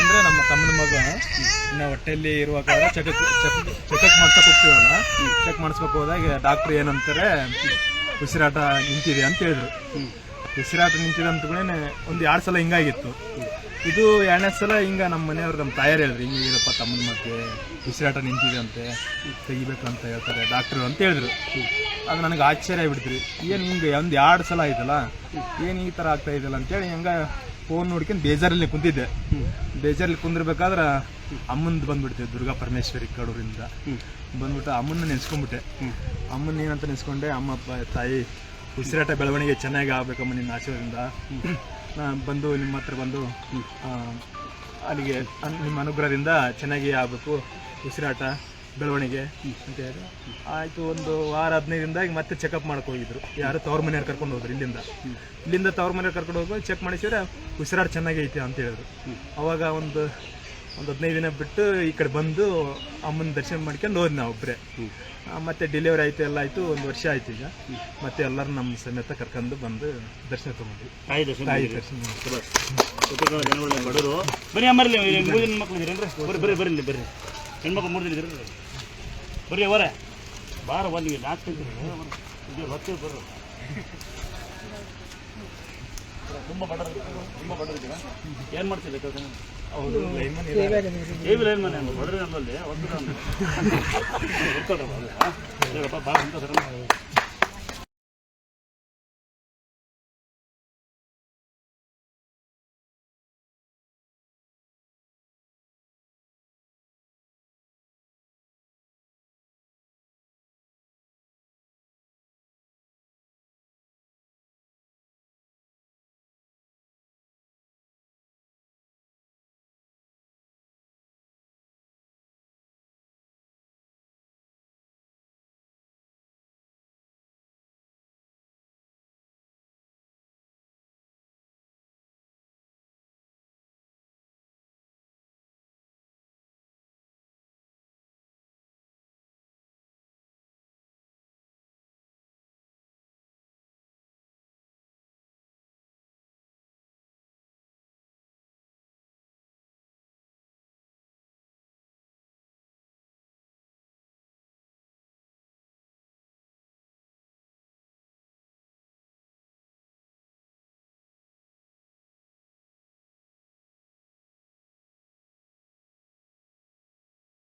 ಇವಾಗ ಇನ್ನು ಹೊಟ್ಟೆಯಲ್ಲಿ ಇರುವಾಗ ಚೆಕ್ ಚೆಕ್ ಚೆಕಪ್ ಮಾಡ್ಸಕ್ ಹೋಗ್ತೀವಲ್ಲ? ಚೆಕ್ ಮಾಡಿಸ್ಬೇಕು ಹೋದಾಗ ಡಾಕ್ಟರ್ ಏನಂತಾರೆ, ಉಸಿರಾಟ ನಿಂತಿದೆ ಅಂತ ಹೇಳಿದ್ರು. ಉಸಿರಾಟ ನಿಂತಿದೆ ಅಂತ ಕೂಡ ಒಂದು ಎರಡು ಸಲ ಹಿಂಗಾಗಿತ್ತು. ಇದು ಎರಡನೇ ಸಲ ಹಿಂಗ ನಮ್ಮ ಮನೆಯವ್ರು ನಮ್ಮ ತಾಯಾರು ಹೇಳಿದ್ರು, ಹಿಂಗೆ ಇರಪ್ಪ ತಮ್ಮನ ಮತ್ತೆ ಉಸಿರಾಟ ನಿಂತಿದೆ ಅಂತೆ, ತೆಗಿಬೇಕು ಅಂತ ಹೇಳ್ತಾರೆ ಡಾಕ್ಟ್ರು ಅಂತ ಹೇಳಿದ್ರು. ಅದು ನನಗೆ ಆಶ್ಚರ್ಯ ಆಗ್ಬಿಡ್ತ್ರಿ ಏನು ಹಿಂಗೆ ಒಂದು ಎರಡು ಸಲ ಆಯ್ತಲ್ಲ, ಏನು ಈ ಥರ ಆಗ್ತಾ ಇದೆಯಲ್ಲ ಅಂತೇಳಿ ಹಂಗ ಫೋನ್ ನೋಡ್ಕೊಂಡು ಬೇಜಾರಲ್ಲಿ ಕುಂತಿದ್ದೆ. ಬೇಜಾರಲ್ಲಿ ಕುಂದಿರ್ಬೇಕಾದ್ರೆ ಅಮ್ಮಂದು ಬಂದ್ಬಿಡ್ತೆ ದುರ್ಗಾ ಪರಮೇಶ್ವರಿ ಕಡೂರಿಂದ. ಬಂದ್ಬಿಟ್ಟು ಅಮ್ಮನ್ನ ನೆನ್ಸ್ಕೊಂಡ್ಬಿಟ್ಟೆ. ಅಮ್ಮನ ಏನಂತ ನೆನ್ಸ್ಕೊಂಡೆ ಅಮ್ಮ ಅಪ್ಪ ತಾಯಿ ಉಸಿರಾಟ ಬೆಳವಣಿಗೆ ಚೆನ್ನಾಗಿ ಆಗ್ಬೇಕಮ್ಮ ನಿನ್ನ ಆಶೀರ್ವಾದದಿಂದ. ನಾನು ಬಂದು ನಿಮ್ಮ ಹತ್ರ ಬಂದು ಅಲ್ಲಿಗೆ ನಿಮ್ಮ ಅನುಗ್ರಹದಿಂದ ಚೆನ್ನಾಗಿ ಆಗಬೇಕು ಉಸಿರಾಟ. ಬೆಳವಣಿಗೆ. ಅಂತ ಹೇಳಿ ಆಯಿತು ಒಂದು ವಾರ ಹದಿನೈದಿಂದ ಈಗ ಮತ್ತೆ ಚೆಕಪ್ ಮಾಡಕ್ಕೆ ಹೋಗಿದ್ರು. ಯಾರು ತವ್ರ ಮನೆಯವ್ರು ಕರ್ಕೊಂಡು ಹೋದ್ರು ಇಲ್ಲಿಂದ. ಇಲ್ಲಿಂದ ತವ್ರ ಮನೆಯವ್ರು ಕರ್ಕೊಂಡು ಹೋಗಿ ಚೆಕ್ ಮಾಡಿಸಿದ್ರೆ ಉಸಿರಾಟ ಚೆನ್ನಾಗೈತೆ ಅಂತ ಹೇಳಿದ್ರು. ಅವಾಗ ಒಂದು ಒಂದು ಹದಿನೈದು ದಿನ ಬಿಟ್ಟು ಈ ಕಡೆ ಬಂದು ಅಮ್ಮನ ದರ್ಶನ ಮಾಡ್ಕೊಂಡು ಹೋದ್ ನಾವು ಒಬ್ಬರೇ ಮತ್ತೆ ಡೆಲಿವರಿ ಆಯಿತು ಎಲ್ಲ ಆಯಿತು ಒಂದು ವರ್ಷ ಆಯ್ತು ಈಗ. ಮತ್ತೆ ಎಲ್ಲರೂ ನಮ್ಮ ಸಮೇತ ಕರ್ಕೊಂಡು ಬಂದು ದರ್ಶನ ತಗೊಂಡ್ವಿ. ತಾಯಿ ದರ್ಶನ ತಾಯಿ. ದರ್ಶನ. ಬಡವರು ಅಮ್ಮರಲ್ಲಿ ಇದ್ದೀರೇನ್ರಿ? ಬರ್ರಿ ಬರ್ರಿ ಬರ್ರಿ ಹೆಣ್ಮಕ್ಳು ಮೂರು ದಿನ ಬರ್ರಿ ಅವರ. ಬಾರ ಒಂದು ನೀವು ನಾಲ್ಕು ಇದು ಹೊತ್ತು ಬರ್ರಿ. ತುಂಬ ಬಡ ತುಂಬ ಬಡ ಏನು ಮಾಡ್ತಿದ್ದೆ ಕೆಲಸ? ಇದ್ದಾರೆ. ಕೇವಿ ಲೈನ್ ಮನೆ ಬಡ್ರಿ ನಮ್ಮಲ್ಲಿ ಒಂದು ಬರ್ತಾರಪ್ಪ ಭಾಳ ಸಂತೋಷ